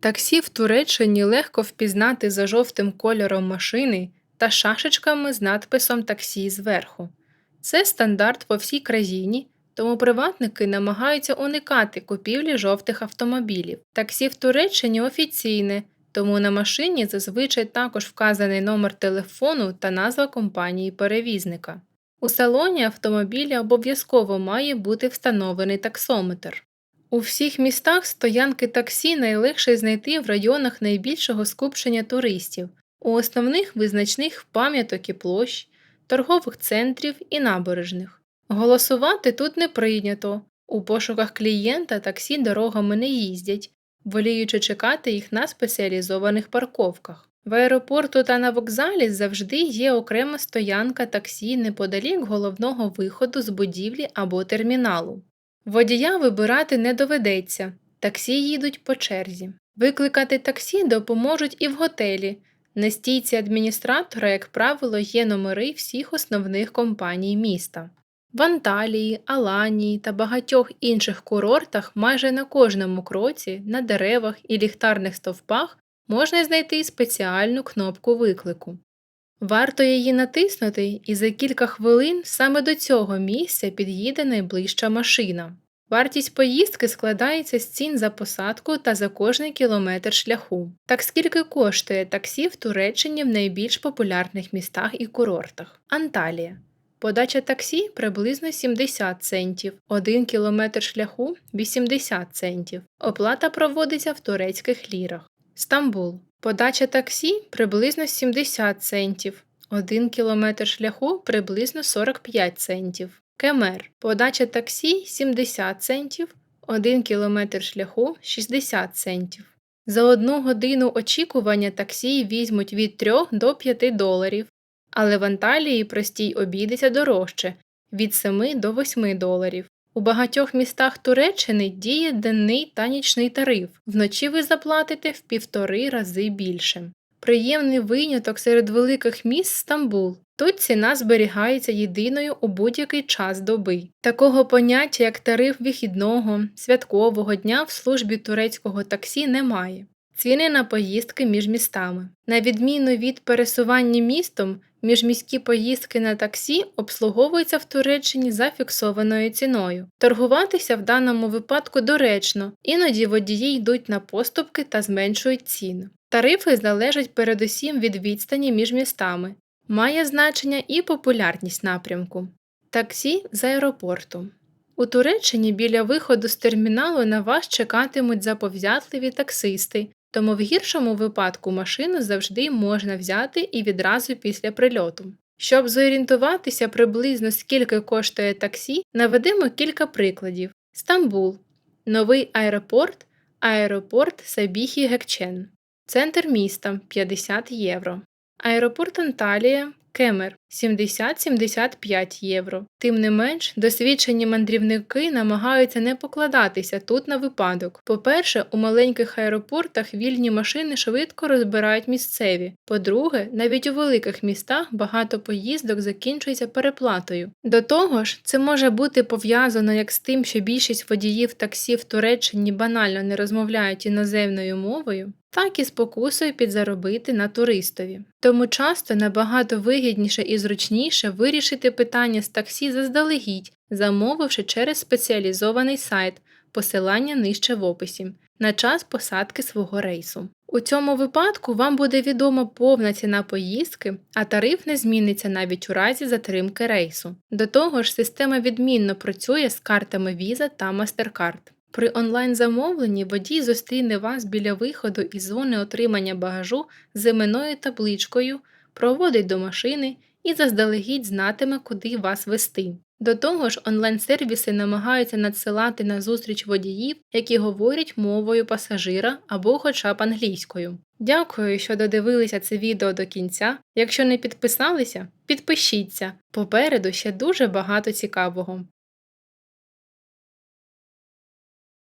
Таксі в Туреччині легко впізнати за жовтим кольором машини та шашечками з надписом таксі зверху. Це стандарт по всій країні, тому приватники намагаються уникати купівлі жовтих автомобілів. Таксі в Туреччині офіційне, тому на машині зазвичай також вказаний номер телефону та назва компанії перевізника. У салоні автомобіля обов'язково має бути встановлений таксометр. У всіх містах стоянки таксі найлегше знайти в районах найбільшого скупчення туристів, у основних визначних пам'яток і площ, торгових центрів і набережних. Голосувати тут не прийнято. У пошуках клієнта таксі дорогами не їздять, воліючи чекати їх на спеціалізованих парковках. В аеропорту та на вокзалі завжди є окрема стоянка таксі неподалік головного виходу з будівлі або терміналу. Водія вибирати не доведеться, таксі їдуть по черзі. Викликати таксі допоможуть і в готелі. На стійці адміністратора, як правило, є номери всіх основних компаній міста. В Анталії, Аланії та багатьох інших курортах майже на кожному кроці, на деревах і ліхтарних стовпах можна знайти спеціальну кнопку виклику. Варто її натиснути, і за кілька хвилин саме до цього місця під'їде найближча машина. Вартість поїздки складається з цін за посадку та за кожний кілометр шляху. Так скільки коштує таксі в Туреччині в найбільш популярних містах і курортах. Анталія. Подача таксі приблизно 70 центів, 1 кілометр шляху 80 центів. Оплата проводиться в турецьких лірах. Стамбул. Подача таксі приблизно 70 центів, 1 кілометр шляху приблизно 45 центів. Кемер. Подача таксі 70 центів, 1 кілометр шляху 60 центів. За одну годину очікування таксі візьмуть від 3 до 5 доларів, але в Анталії простій обійдеться дорожче від 7 до 8 доларів. У багатьох містах Туреччини діє денний та нічний тариф. Вночі ви заплатите в півтори рази більше. Приємний виняток серед великих міст Стамбул. Тут ціна зберігається єдиною у будь-який час доби. Такого поняття, як тариф вихідного, святкового дня в службі турецького таксі немає. Ціни на поїздки між містами. На відміну від пересування містом, міжміські поїздки на таксі обслуговуються в Туреччині за фіксованою ціною. Торгуватися в даному випадку доречно, іноді водії йдуть на поступки та зменшують ціну. Тарифи залежать передусім від відстані між містами. Має значення і популярність напрямку. Таксі з аеропорту. У Туреччині біля виходу з терміналу на вас чекатимуть заповзятливі таксисти, тому в гіршому випадку машину завжди можна взяти і відразу після прильоту. Щоб зорієнтуватися приблизно скільки коштує таксі, наведемо кілька прикладів: Стамбул, новий аеропорт, аеропорт Сабіхі Гекчен, центр міста 50 євро, аеропорт Анталія, Кемер 70-75 євро. Тим не менш, досвідчені мандрівники намагаються не покладатися тут на випадок. По-перше, у маленьких аеропортах вільні машини швидко розбирають місцеві. По-друге, навіть у великих містах багато поїздок закінчується переплатою. До того ж, це може бути пов'язано як з тим, що більшість водіїв таксі в Туреччині банально не розмовляють іноземною мовою, так і спокусою підзаробити на туристові. Тому часто набагато вигідніше і зручніше вирішити питання з таксі заздалегідь, замовивши через спеціалізований сайт, посилання нижче в описі, на час посадки свого рейсу. У цьому випадку вам буде відома повна ціна поїздки, а тариф не зміниться навіть у разі затримки рейсу. До того ж, система відмінно працює з картами Visa та MasterCard. При онлайн-замовленні водій зустріне вас біля виходу із зони отримання багажу з іменною табличкою, проводить до машини і заздалегідь знатиме, куди вас вести. До того ж, онлайн-сервіси намагаються надсилати на зустріч водіїв, які говорять мовою пасажира або хоча б англійською. Дякую, що додивилися це відео до кінця. Якщо не підписалися, підпишіться. Попереду ще дуже багато цікавого.